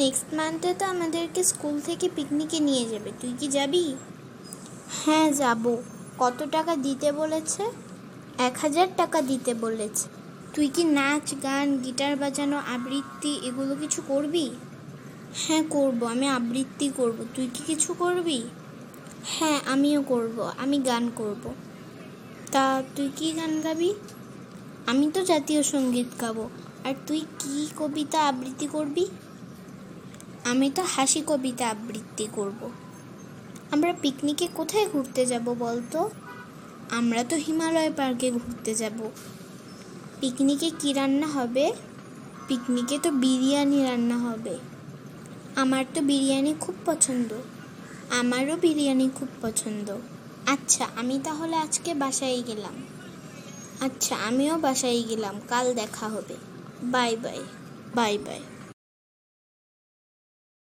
Next মান্থে তো আমাদেরকে school থেকে পিকনিকে নিয়ে যাবে। তুই কি যাবি? হ্যাঁ যাব। কত টাকা দিতে বলেছে? এক হাজার টাকা দিতে বলেছে। তুই কি নাচ গান গিটার বাজানো আবৃত্তি এগুলো কিছু করবি? হ্যাঁ করব। আমি আবৃত্তি করব। তুই কি কিছু করবি? হ্যাঁ আমিও করব। আমি গান করব। তা তুই কি গান গাবি? আমি তো জাতীয় সংগীত গাবো। আর তুই কি কবিতা আবৃত্তি করবি? আমি তো হাসি কবিতা আবৃত্তি করব। আমরা পিকনিকে কোথায় ঘুরতে যাব বলতো? আমরা তো হিমালয় পার্কে ঘুরতে যাব। পিকনিকে কি রান্না হবে? পিকনিকে তো বিরিয়ানি রান্না হবে। আমার তো বিরিয়ানি খুব পছন্দ। আমারও বিরিয়ানি খুব পছন্দ। আচ্ছা আমি তাহলে আজকে বাসায় গেলাম। আচ্ছা আমিও বাসায় গেলাম। কাল দেখা হবে। Bye bye. Bye bye.